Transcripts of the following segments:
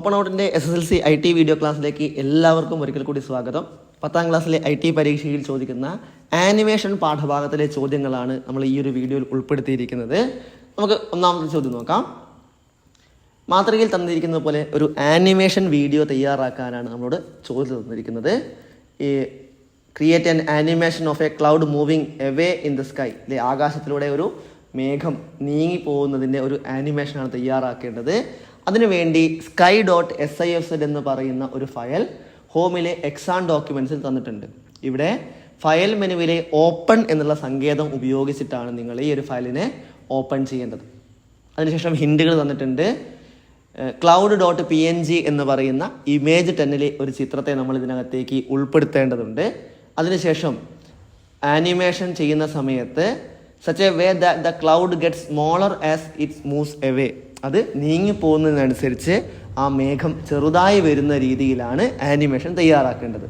Open ഔട്ടിന്റെ S S L C I T video ക്ലാസ്സിലേക്ക് എല്ലാവർക്കും ഒരിക്കൽ കൂടി സ്വാഗതം. പത്താം ക്ലാസ്സിലെ ഐ ടി പരീക്ഷയിൽ ചോദിക്കുന്ന ആനിമേഷൻ പാഠഭാഗത്തിലെ ചോദ്യങ്ങളാണ് നമ്മൾ ഈ ഒരു വീഡിയോയിൽ ഉൾപ്പെടുത്തിയിരിക്കുന്നത്. നമുക്ക് ഒന്നാമത്തെ ചോദ്യം നോക്കാം. മാതൃകയിൽ തന്നിരിക്കുന്ന പോലെ ഒരു ആനിമേഷൻ വീഡിയോ തയ്യാറാക്കാനാണ് നമ്മളോട് ചോദ്യം തന്നിരിക്കുന്നത്. ഈ create an animation of a cloud moving away in the sky അല്ലെ ആകാശത്തിലൂടെ ഒരു മേഘം നീങ്ങി പോകുന്നതിന്റെ ഒരു ആനിമേഷനാണ് തയ്യാറാക്കേണ്ടത്. അതിനുവേണ്ടി sky dot S I F Z എന്ന് പറയുന്ന ഒരു ഫയൽ ഹോമിലെ എക്സാം ഡോക്യുമെൻസിൽ തന്നിട്ടുണ്ട്. ഇവിടെ ഫയൽ മെനുവിലെ ഓപ്പൺ എന്നുള്ള സങ്കേതം ഉപയോഗിച്ചിട്ടാണ് നിങ്ങൾ ഈ ഒരു ഫയലിനെ ഓപ്പൺ ചെയ്യേണ്ടത്. അതിനുശേഷം ഹിൻഡുകൾ തന്നിട്ടുണ്ട്. Cloud dot P N G എന്ന് പറയുന്ന ഇമേജ് ടെന്നിലെ ഒരു ചിത്രത്തെ നമ്മൾ ഇതിനകത്തേക്ക് ഉൾപ്പെടുത്തേണ്ടതുണ്ട്. അതിനുശേഷം ആനിമേഷൻ ചെയ്യുന്ന സമയത്ത് such a way the cloud get smaller as it's moves away അത് നീങ്ങി പോകുന്നതിനനുസരിച്ച് ആ മേഘം ചെറുതായി വരുന്ന രീതിയിലാണ് ആനിമേഷൻ തയ്യാറാക്കേണ്ടത്.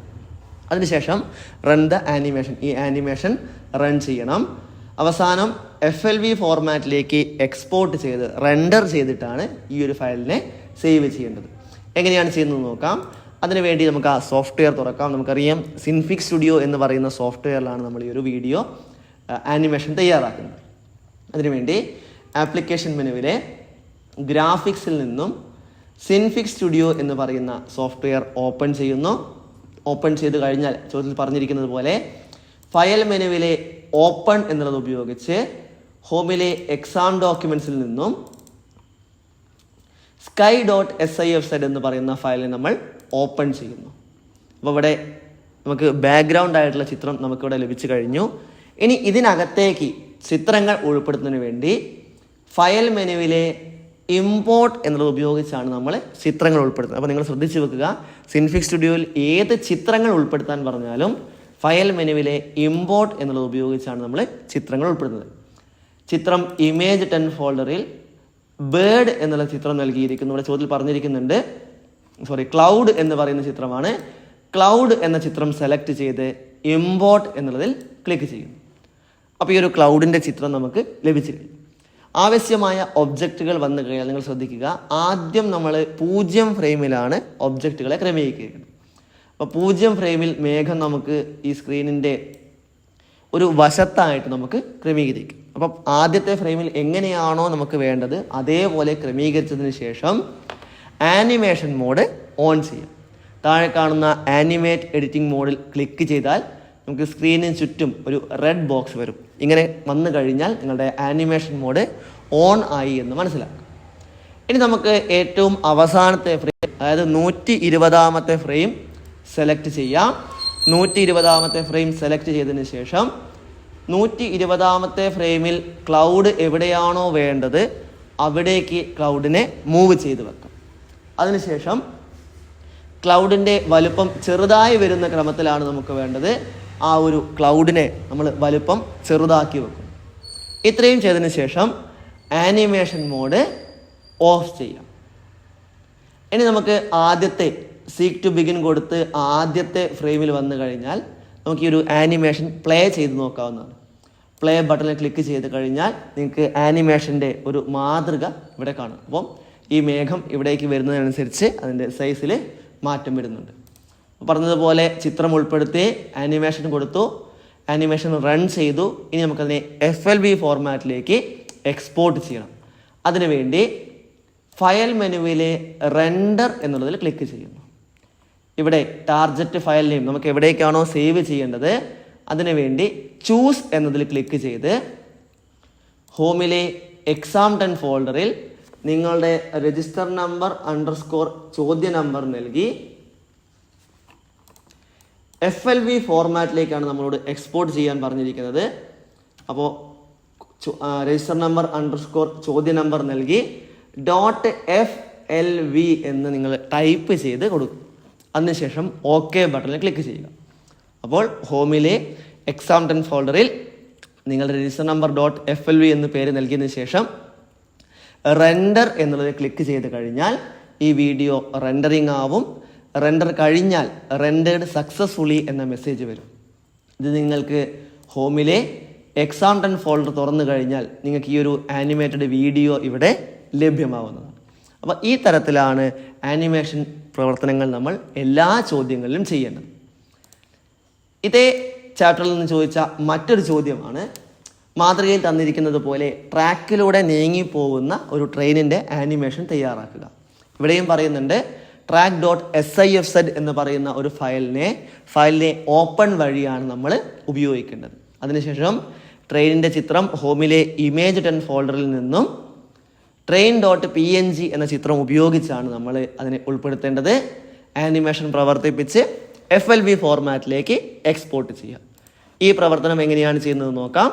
അതിനുശേഷം റൺ ദ ആനിമേഷൻ ഈ ആനിമേഷൻ റൺ ചെയ്യണം. അവസാനം എഫ് എൽ വി ഫോർമാറ്റിലേക്ക് എക്സ്പോർട്ട് ചെയ്ത് റെൻഡർ ചെയ്തിട്ടാണ് ഈ ഒരു ഫയലിനെ സേവ് ചെയ്യേണ്ടത്. എങ്ങനെയാണ് ചെയ്യുന്നത് നോക്കാം. അതിനുവേണ്ടി നമുക്ക് ആ സോഫ്റ്റ്വെയർ തുറക്കാം. നമുക്കറിയാം സിൻഫിക് സ്റ്റുഡിയോ എന്ന് പറയുന്ന സോഫ്റ്റ്വെയറിലാണ് നമ്മൾ ഈ ഒരു വീഡിയോ ആനിമേഷൻ തയ്യാറാക്കുന്നത്. അതിനുവേണ്ടി ആപ്ലിക്കേഷൻ മെനുവിലെ ഗ്രാഫിക്സിൽ നിന്നും സിൻഫിക് സ്റ്റുഡിയോ എന്ന് പറയുന്ന സോഫ്റ്റ്വെയർ ഓപ്പൺ ചെയ്യുന്നു. ഓപ്പൺ ചെയ്ത് കഴിഞ്ഞാൽ ചോദ്യത്തിൽ പറഞ്ഞിരിക്കുന്നത് പോലെ ഫയൽ മെനുവിലെ ഓപ്പൺ എന്നുള്ളത് ഉപയോഗിച്ച് ഹോമിലെ എക്സാം ഡോക്യുമെന്റ്സിൽ നിന്നും sky dot S I F Z എന്ന് പറയുന്ന ഫയലിനെ നമ്മൾ ഓപ്പൺ ചെയ്യുന്നു. അപ്പോൾ ഇവിടെ നമുക്ക് ബാക്ക്ഗ്രൗണ്ട് ആയിട്ടുള്ള ചിത്രം നമുക്കിവിടെ ലഭിച്ചു കഴിഞ്ഞു. ഇനി ഇതിനകത്തേക്ക് ചിത്രങ്ങൾ ഉൾപ്പെടുത്തുന്നതിന് വേണ്ടി ഫയൽ മെനുവിലെ ഇമ്പോർട്ട് എന്നുള്ളത് ഉപയോഗിച്ചാണ് നമ്മൾ ചിത്രങ്ങൾ ഉൾപ്പെടുത്തുന്നത്. അപ്പോൾ നിങ്ങൾ ശ്രദ്ധിച്ചു വെക്കുക. സിൻഫിക് സ്റ്റുഡിയോയിൽ ഏത് ചിത്രങ്ങൾ ഉൾപ്പെടുത്താൻ പറഞ്ഞാലും ഫയൽ മെനുവിലെ ഇമ്പോർട്ട് എന്നുള്ളത് ഉപയോഗിച്ചാണ് നമ്മൾ ചിത്രങ്ങൾ ഉൾപ്പെടുത്തുന്നത്. ചിത്രം ഇമേജ് ടെൻ ഫോൾഡറിൽ ബേർഡ് എന്നുള്ള ചിത്രം നൽകിയിരിക്കുന്നു. ഇവിടെ ചോദ്യത്തിൽ പറഞ്ഞിരിക്കുന്നുണ്ട്. സോറി ക്ലൗഡ് എന്ന് പറയുന്ന ചിത്രമാണ്. ക്ലൗഡ് എന്ന ചിത്രം സെലക്ട് ചെയ്ത് ഇമ്പോർട്ട് എന്നുള്ളതിൽ ക്ലിക്ക് ചെയ്യുന്നു. അപ്പോൾ ഈ ഒരു ക്ലൗഡിന്റെ ചിത്രം നമുക്ക് ലഭിച്ചു കഴിഞ്ഞു ആവശ്യമായ ഒബ്ജക്റ്റുകൾ വന്നു കഴിഞ്ഞാൽ നിങ്ങൾ ശ്രദ്ധിക്കുക. ആദ്യം നമ്മൾ പൂജ്യം ഫ്രെയിമിലാണ് ഒബ്ജക്റ്റുകളെ ക്രമീകരിക്കുന്നത് അപ്പോൾ പൂജ്യം ഫ്രെയിമിൽ മേഘം നമുക്ക് ഈ സ്ക്രീനിന്റെ ഒരു വശത്തായിട്ട് നമുക്ക് ക്രമീകരിക്കും. അപ്പം ആദ്യത്തെ ഫ്രെയിമിൽ എങ്ങനെയാണോ നമുക്ക് വേണ്ടത് അതേപോലെ ക്രമീകരിച്ചതിന് ശേഷം ആനിമേഷൻ മോഡ് ഓൺ ചെയ്യാം. താഴെ കാണുന്ന ആനിമേറ്റ് എഡിറ്റിംഗ് മോഡിൽ ക്ലിക്ക് ചെയ്താൽ നമുക്ക് സ്ക്രീനിന് ചുറ്റും ഒരു റെഡ് ബോക്സ് വരും. ഇങ്ങനെ വന്നു കഴിഞ്ഞാൽ നിങ്ങളുടെ ആനിമേഷൻ മോഡ് ഓൺ ആയി എന്ന് മനസ്സിലാക്കാം. ഇനി നമുക്ക് ഏറ്റവും അവസാനത്തെ ഫ്രെയിം അതായത് നൂറ്റി ഇരുപതാമത്തെ ഫ്രെയിം സെലക്ട് ചെയ്യാം. നൂറ്റി ഇരുപതാമത്തെ ഫ്രെയിം സെലക്ട് ചെയ്തതിന് ശേഷം നൂറ്റി ഇരുപതാമത്തെ ഫ്രെയിമിൽ ക്ലൗഡ് എവിടെയാണോ വേണ്ടത് അവിടേക്ക് ക്ലൗഡിനെ മൂവ് ചെയ്ത് വെക്കാം. അതിനുശേഷം ക്ലൗഡിന്റെ വലുപ്പം ചെറുതായി വരുന്ന ക്രമത്തിലാണ് നമുക്ക് വേണ്ടത്. ആ ഒരു ക്ലൗഡിനെ നമ്മൾ വലുപ്പം ചെറുതാക്കി വെക്കും. ഇത്രയും ചെയ്തതിന് ശേഷം ആനിമേഷൻ മോഡ് ഓഫ് ചെയ്യാം. ഇനി നമുക്ക് ആദ്യത്തെ സീക്ക് ടു ബിഗിൻ കൊടുത്ത് ആദ്യത്തെ ഫ്രെയിമിൽ വന്നു കഴിഞ്ഞാൽ നമുക്ക് ഈ ഒരു ആനിമേഷൻ പ്ലേ ചെയ്ത് നോക്കാവുന്നതാണ്. പ്ലേ ബട്ടണിൽ ക്ലിക്ക് ചെയ്ത് കഴിഞ്ഞാൽ നിങ്ങൾക്ക് ആനിമേഷന്റെ ഒരു മാതൃക ഇവിടെ കാണും. അപ്പം ഈ മേഘം ഇവിടേക്ക് വരുന്നതിനനുസരിച്ച് അതിന്റെ സൈസിൽ മാറ്റം വരുന്നുണ്ട്. പറഞ്ഞതുപോലെ ചിത്രം ഉൾപ്പെടുത്തി ആനിമേഷൻ കൊടുത്തു. ആനിമേഷൻ റൺ ചെയ്തു. ഇനി നമുക്കതിനെ എഫ് എൽ ബി ഫോർമാറ്റിലേക്ക് എക്സ്പോർട്ട് ചെയ്യണം. അതിനുവേണ്ടി ഫയൽ മെനുവിലെ റെൻഡർ എന്നുള്ളതിൽ ക്ലിക്ക് ചെയ്യുന്നു. ഇവിടെ ടാർജറ്റ് ഫയൽ നെയിം നമുക്ക് എവിടേക്കാണോ സേവ് ചെയ്യേണ്ടത് അതിനുവേണ്ടി ചൂസ് എന്നതിൽ ക്ലിക്ക് ചെയ്ത് ഹോമിലെ എക്സാം ടെൻ ഫോൾഡറിൽ നിങ്ങളുടെ രജിസ്റ്റർ നമ്പർ അണ്ടർസ്കോർ ചോദ്യ നമ്പർ നൽകി എഫ് എൽ വി ഫോർമാറ്റിലേക്കാണ് നമ്മളോട് എക്സ്പോർട്ട് ചെയ്യാൻ പറഞ്ഞിരിക്കുന്നത്. അപ്പോൾ രജിസ്റ്റർ നമ്പർ അണ്ടർസ്കോർ ചോദ്യ നമ്പർ നൽകി ഡോട്ട് എഫ് എൽ വി എന്ന് നിങ്ങൾ ടൈപ്പ് ചെയ്ത് കൊടുക്കും അതിനുശേഷം ഓക്കെ ബട്ടണിൽ ക്ലിക്ക് ചെയ്യുക. അപ്പോൾ ഹോമിലെ എക്സാം ടെൻ ഫോൾഡറിൽ നിങ്ങളുടെ register number dot F L V എന്ന് പേര് നൽകിയതിന് ശേഷം റെൻഡർ എന്നുള്ളത് ക്ലിക്ക് ചെയ്ത് കഴിഞ്ഞാൽ ഈ വീഡിയോ റെൻഡറിങ് ആവും. റെൻഡർ കഴിഞ്ഞാൽ റെൻഡേഡ് സക്സസ്ഫുള്ളി എന്ന മെസ്സേജ് വരും. ഇത് നിങ്ങൾക്ക് ഹോമിലെ എക്സാം ടെൻ ഫോൾഡർ തുറന്നു കഴിഞ്ഞാൽ നിങ്ങൾക്ക് ഈ ഒരു ആനിമേറ്റഡ് വീഡിയോ ഇവിടെ ലഭ്യമാവുന്നതാണ്. അപ്പോൾ ഈ തരത്തിലാണ് ആനിമേഷൻ പ്രവർത്തനങ്ങൾ നമ്മൾ എല്ലാ ചോദ്യങ്ങളിലും ചെയ്യേണ്ടത്. ഇതേ ചാപ്റ്ററിൽ നിന്ന് ചോദിച്ച മറ്റൊരു ചോദ്യമാണ്. മാതൃകയിൽ തന്നിരിക്കുന്നത് പോലെ ട്രാക്കിലൂടെ നീങ്ങിപ്പോകുന്ന ഒരു ട്രെയിനിന്റെ ആനിമേഷൻ തയ്യാറാക്കുക. ഇവിടെയും പറയുന്നുണ്ട് track dot S I F Z എന്ന് പറയുന്ന ഒരു ഫയലിനെ ഫയലിനെ ഓപ്പൺ വഴിയാണ് നമ്മൾ ഉപയോഗിക്കേണ്ടത്. അതിനുശേഷം ട്രെയിനിന്റെ ചിത്രം ഹോമിലെ ഇമേജ് ടെൻ ഫോൾഡറിൽ നിന്നും train dot P N G എന്ന ചിത്രം ഉപയോഗിച്ചാണ് നമ്മൾ അതിനെ ഉൾപ്പെടുത്തേണ്ടത്. ആനിമേഷൻ പ്രവർത്തിപ്പിച്ച് എഫ് എൽ വി ഫോർമാറ്റിലേക്ക് എക്സ്പോർട്ട് ചെയ്യാം ഈ പ്രവർത്തനം എങ്ങനെയാണ് ചെയ്യുന്നത് നോക്കാം.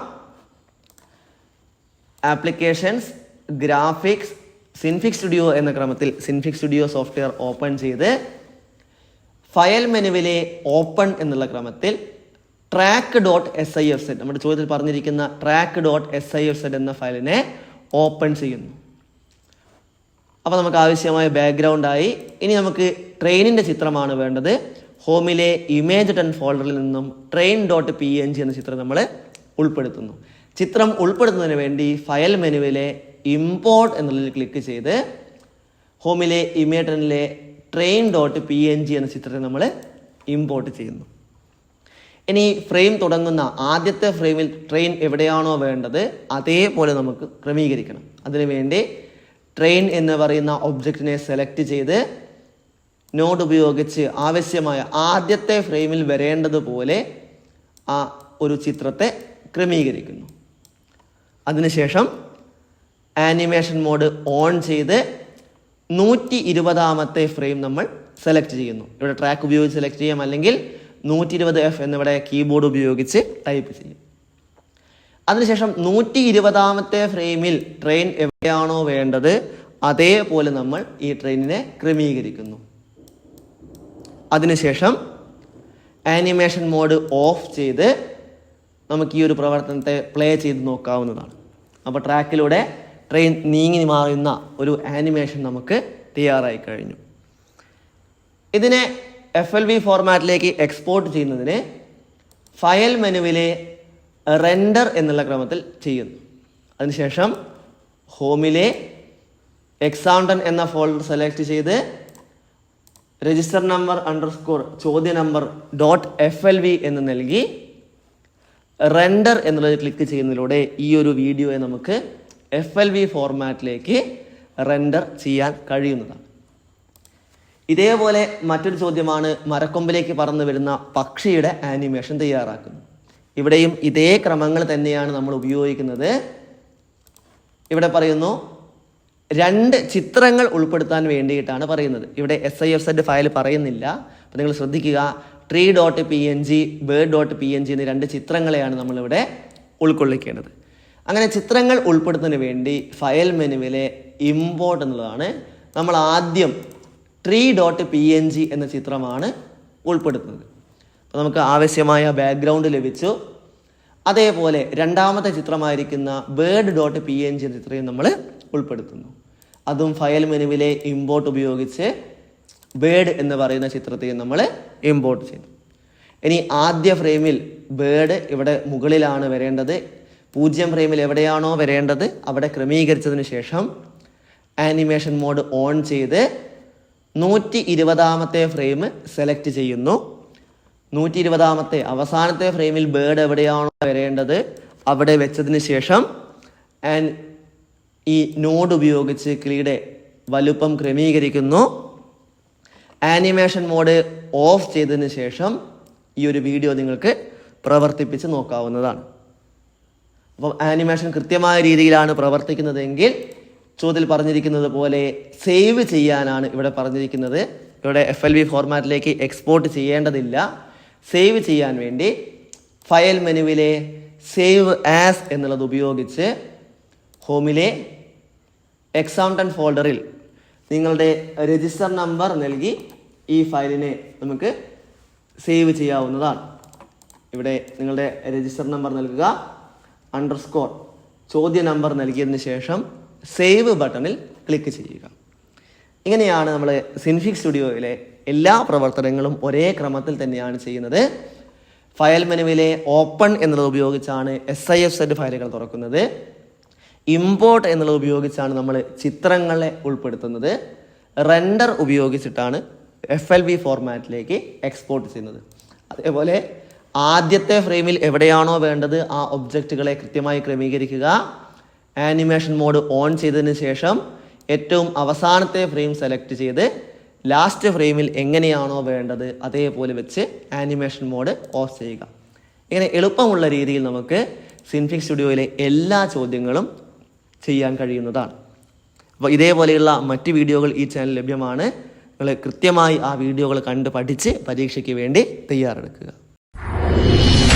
ആപ്ലിക്കേഷൻസ് ഗ്രാഫിക്സ് സിൻഫിക് സ്റ്റുഡിയോ എന്ന ക്രമത്തിൽ സിൻഫിക് സ്റ്റുഡിയോ സോഫ്റ്റ്വെയർ ഓപ്പൺ ചെയ്ത് ഫയൽ മെനുവിലെ ഓപ്പൺ എന്നുള്ള ക്രമത്തിൽ track dot S I F set നമ്മുടെ ചോദ്യത്തിൽ പറഞ്ഞിരിക്കുന്ന track dot S I F set എന്ന ഫയലിനെ ഓപ്പൺ ചെയ്യുന്നു. അപ്പോൾ നമുക്ക് ആവശ്യമായ ബാക്ക്ഗ്രൗണ്ടായി ഇനി നമുക്ക് ട്രെയിനിന്റെ ചിത്രമാണ് വേണ്ടത്. ഹോമിലെ ഇമേജ് ടെൻ ഫോൾഡറിൽ നിന്നും train dot P N G എന്ന ചിത്രം നമ്മൾ ഉൾപ്പെടുത്തുന്നു. ചിത്രം ഉൾപ്പെടുത്തുന്നതിന് വേണ്ടി ഫയൽ മെനുവിലെ ഇമ്പോർട്ട് എന്നുള്ളതിൽ ക്ലിക്ക് ചെയ്ത് ഹോമിലെ ഇമേട്ടനിലെ train dot P N G എന്ന ചിത്രത്തെ നമ്മൾ ഇമ്പോർട്ട് ചെയ്യുന്നു. ഇനി ഫ്രെയിം തുടങ്ങുന്ന ആദ്യത്തെ ഫ്രെയിമിൽ ട്രെയിൻ എവിടെയാണോ വേണ്ടത് അതേപോലെ നമുക്ക് ക്രമീകരിക്കണം. അതിനുവേണ്ടി ട്രെയിൻ എന്ന് പറയുന്ന ഒബ്ജക്റ്റിനെ സെലക്ട് ചെയ്ത് നോഡ് ഉപയോഗിച്ച് ആവശ്യമായ ആദ്യത്തെ ഫ്രെയിമിൽ വരേണ്ടതുപോലെ ആ ഒരു ചിത്രത്തെ ക്രമീകരിക്കുന്നു. അതിനുശേഷം ആനിമേഷൻ മോഡ് ഓൺ ചെയ്ത് നൂറ്റി ഇരുപതാമത്തെ ഫ്രെയിം നമ്മൾ സെലക്ട് ചെയ്യുന്നു. ഇവിടെ ട്രാക്ക് ഉപയോഗിച്ച് സെലക്ട് ചെയ്യാം. അല്ലെങ്കിൽ നൂറ്റി ഇരുപത് എഫ് എന്നിവിടെ കീബോർഡ് ഉപയോഗിച്ച് ടൈപ്പ് ചെയ്യും. അതിനുശേഷം നൂറ്റി ഇരുപതാമത്തെ ഫ്രെയിമിൽ ട്രെയിൻ എവിടെയാണോ വേണ്ടത് അതേപോലെ നമ്മൾ ഈ ട്രെയിനിനെ ക്രമീകരിക്കുന്നു. അതിനുശേഷം ആനിമേഷൻ മോഡ് ഓഫ് ചെയ്ത് നമുക്ക് ഈ ഒരു പ്രവർത്തനത്തെ പ്ലേ ചെയ്ത് നോക്കാവുന്നതാണ്. അപ്പോൾ ട്രാക്കിലൂടെ ട്രെയിൻ നീങ്ങി മാറുന്ന ഒരു ആനിമേഷൻ നമുക്ക് തയ്യാറായി കഴിഞ്ഞു. ഇതിനെ എഫ് എൽ വി ഫോർമാറ്റിലേക്ക് എക്സ്പോർട്ട് ചെയ്യുന്നതിന് ഫയൽ മെനുവിലെ റെൻഡർ എന്നുള്ള ക്രമത്തിൽ ചെയ്യുന്നു. അതിനുശേഷം ഹോമിലെ എക്സാംഡൻ എന്ന ഫോൾഡർ സെലക്ട് ചെയ്ത് രജിസ്റ്റർ നമ്പർ അണ്ടർസ്കോർ ചോദ്യ number dot F L V എന്ന് നൽകി റെൻഡർ എന്നുള്ളത് ക്ലിക്ക് ചെയ്യുന്നതിലൂടെ ഈ ഒരു വീഡിയോയെ നമുക്ക് എഫ് എൽ വി ഫോർമാറ്റിലേക്ക് റെൻഡർ ചെയ്യാൻ കഴിയുന്നതാണ്. ഇതേപോലെ മറ്റൊരു ചോദ്യമാണ് മരക്കൊമ്പിലേക്ക് പറന്നു വരുന്ന പക്ഷിയുടെ ആനിമേഷൻ തയ്യാറാക്കുന്നു. ഇവിടെയും ഇതേ ക്രമങ്ങൾ തന്നെയാണ് നമ്മൾ ഉപയോഗിക്കുന്നത്. ഇവിടെ പറയുന്നു രണ്ട് ചിത്രങ്ങൾ ഉൾപ്പെടുത്താൻ വേണ്ടിയിട്ടാണ് പറയുന്നത്. ഇവിടെ S I F Z file പറയുന്നില്ല. അപ്പോൾ നിങ്ങൾ ശ്രദ്ധിക്കുക tree dot P N G bird dot P N G എന്നീ രണ്ട് ചിത്രങ്ങളെയാണ് നമ്മളിവിടെ ഉൾക്കൊള്ളിക്കേണ്ടത്. അങ്ങനെ ചിത്രങ്ങൾ ഉൾപ്പെടുത്തുന്നതിന് വേണ്ടി ഫയൽ മെനുവിലെ ഇമ്പോർട്ട് എന്നുള്ളതാണ് നമ്മൾ ആദ്യം tree dot P N G എന്ന ചിത്രമാണ് ഉൾപ്പെടുത്തുന്നത്. അപ്പോൾ നമുക്ക് ആവശ്യമായ ബാക്ക്ഗ്രൗണ്ട് ലഭിച്ചു. അതേപോലെ രണ്ടാമത്തെ ചിത്രമായിരിക്കുന്ന bird dot P N G എന്ന ചിത്രയും നമ്മൾ ഉൾപ്പെടുത്തുന്നു. അതും ഫയൽ മെനുവിലെ ഇമ്പോർട്ട് ഉപയോഗിച്ച് ബേർഡ് എന്ന് പറയുന്ന ചിത്രത്തെയും നമ്മൾ ഇമ്പോർട്ട് ചെയ്തു. ഇനി ആദ്യ ഫ്രെയിമിൽ ബേർഡ് ഇവിടെ മുകളിലാണ് വരേണ്ടത് പൂജ്യം ഫ്രെയിമിൽ എവിടെയാണോ വരേണ്ടത് അവിടെ ക്രമീകരിച്ചതിന് ശേഷം ആനിമേഷൻ മോഡ് ഓൺ ചെയ്ത് നൂറ്റി ഇരുപതാമത്തെ ഫ്രെയിം സെലക്ട് ചെയ്യുന്നു. നൂറ്റി ഇരുപതാമത്തെ അവസാനത്തെ ഫ്രെയിമിൽ ബേർഡ് എവിടെയാണോ വരേണ്ടത് അവിടെ വെച്ചതിന് ശേഷം ആൻഡ് ഈ നോഡ് ഉപയോഗിച്ച് കിളിയുടെ വലുപ്പം ക്രമീകരിക്കുന്നു. ആനിമേഷൻ മോഡ് ഓഫ് ചെയ്തതിന് ശേഷം ഈ ഒരു വീഡിയോ നിങ്ങൾക്ക് പ്രവർത്തിപ്പിച്ച് നോക്കാവുന്നതാണ്. അപ്പം ആനിമേഷൻ കൃത്യമായ രീതിയിലാണ് പ്രവർത്തിക്കുന്നതെങ്കിൽ ചോദ്യത്തിൽ പറഞ്ഞിരിക്കുന്നത് പോലെ സേവ് ചെയ്യാനാണ് ഇവിടെ പറഞ്ഞിരിക്കുന്നത്. ഇവിടെ എഫ് എൽ വി ഫോർമാറ്റിലേക്ക് എക്സ്പോർട്ട് ചെയ്യേണ്ടതില്ല. സേവ് ചെയ്യാൻ വേണ്ടി ഫയൽ മെനുവിലെ സേവ് ആസ് എന്നുള്ളത് ഉപയോഗിച്ച് ഹോമിലെ എക്സാംടൺ ഫോൾഡറിൽ നിങ്ങളുടെ രജിസ്റ്റർ നമ്പർ നൽകി ഈ ഫയലിനെ നമുക്ക് സേവ് ചെയ്യാവുന്നതാണ്. ഇവിടെ നിങ്ങളുടെ രജിസ്റ്റർ നമ്പർ നൽകുക. അണ്ടർസ്കോർ ചോദ്യ നമ്പർ നൽകിയതിന് ശേഷം സേവ് ബട്ടണിൽ ക്ലിക്ക് ചെയ്യുക. ഇങ്ങനെയാണ് നമ്മൾ സിൻഫിക് സ്റ്റുഡിയോയിലെ എല്ലാ പ്രവർത്തനങ്ങളും ഒരേ ക്രമത്തിൽ തന്നെയാണ് ചെയ്യുന്നത്. ഫയൽ മെനുവിലെ ഓപ്പൺ എന്നുള്ളത് ഉപയോഗിച്ചാണ് എസ് ഐ എഫ് സെഡ് ഫയലുകൾ തുറക്കുന്നത്. ഇമ്പോർട്ട് എന്നുള്ളത് ഉപയോഗിച്ചാണ് നമ്മൾ ചിത്രങ്ങളെ ഉൾപ്പെടുത്തുന്നത്. റെൻഡർ ഉപയോഗിച്ചിട്ടാണ് എഫ് എൽ ബി ഫോർമാറ്റിലേക്ക് എക്സ്പോർട്ട് ചെയ്യുന്നത്. അതേപോലെ ആദ്യത്തെ ഫ്രെയിമിൽ എവിടെയാണോ വേണ്ടത് ആ ഒബ്ജക്റ്റുകളെ കൃത്യമായി ക്രമീകരിക്കുക. ആനിമേഷൻ മോഡ് ഓൺ ചെയ്തതിന് ശേഷം ഏറ്റവും അവസാനത്തെ ഫ്രെയിം സെലക്ട് ചെയ്ത് ലാസ്റ്റ് ഫ്രെയിമിൽ എങ്ങനെയാണോ വേണ്ടത് അതേപോലെ വെച്ച് ആനിമേഷൻ മോഡ് ഓഫ് ചെയ്യുക. ഇങ്ങനെ എളുപ്പമുള്ള രീതിയിൽ നമുക്ക് സിൻഫിക് സ്റ്റുഡിയോയിലെ എല്ലാ ചോദ്യങ്ങളും ചെയ്യാൻ കഴിയുന്നതാണ്. അപ്പോൾ ഇതേപോലെയുള്ള മറ്റ് വീഡിയോകൾ ഈ ചാനൽ ലഭ്യമാണ്. നിങ്ങൾ കൃത്യമായി ആ വീഡിയോകൾ കണ്ട് പഠിച്ച് പരീക്ഷയ്ക്ക് വേണ്ടി തയ്യാറെടുക്കുക. Thank you.